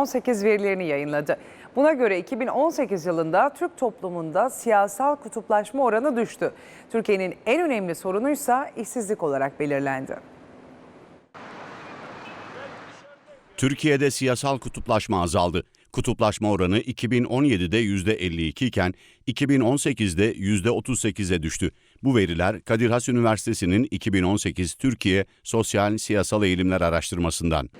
2018 verilerini yayınladı. Buna göre 2018 yılında Türk toplumunda siyasal kutuplaşma oranı düştü. Türkiye'nin en önemli sorunuysa işsizlik olarak belirlendi. Türkiye'de siyasal kutuplaşma azaldı. Kutuplaşma oranı 2017'de %52 iken 2018'de %38'e düştü. Bu veriler Kadir Has Üniversitesi'nin 2018 Türkiye Sosyal Siyasal Eğilimler Araştırmasından.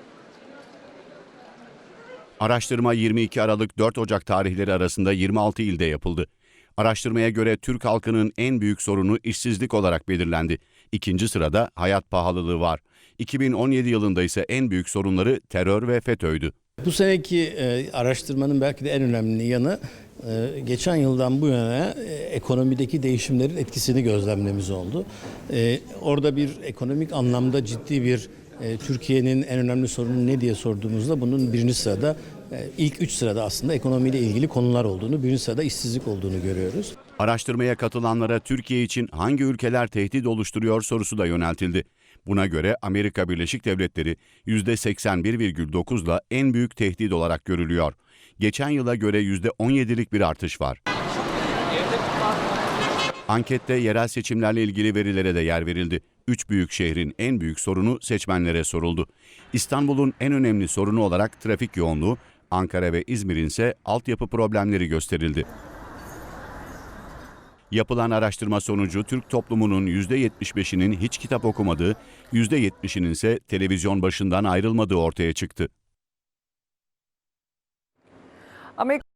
Araştırma 22 Aralık 4 Ocak tarihleri arasında 26 ilde yapıldı. Araştırmaya göre Türk halkının en büyük sorunu işsizlik olarak belirlendi. İkinci sırada hayat pahalılığı var. 2017 yılında ise en büyük sorunları terör ve FETÖ'ydü. Bu seneki e, araştırmanın belki de en önemli yanı e, geçen yıldan bu yana e, ekonomideki değişimlerin etkisini gözlemlemiz oldu. E, orada bir ekonomik anlamda ciddi bir Türkiye'nin en önemli sorunu ne diye sorduğumuzda bunun birinci sırada e, ilk üç sırada aslında ekonomiyle ilgili konular olduğunu, birinci sırada işsizlik olduğunu görüyoruz. Araştırmaya katılanlara Türkiye için hangi ülkeler tehdit oluşturuyor sorusu da yöneltildi. Buna göre Amerika Birleşik Devletleri %81,9'la en büyük tehdit olarak görülüyor. Geçen yıla göre %17'lik bir artış var. Ankette yerel seçimlerle ilgili verilere de yer verildi. Üç büyük şehrin en büyük sorunu seçmenlere soruldu. İstanbul'un en önemli sorunu olarak trafik yoğunluğu, Ankara ve İzmir'in ise altyapı problemleri gösterildi. Yapılan araştırma sonucu Türk toplumunun %75'inin hiç kitap okumadığı, %70'inin ise televizyon başından ayrılmadığı ortaya çıktı. Amerika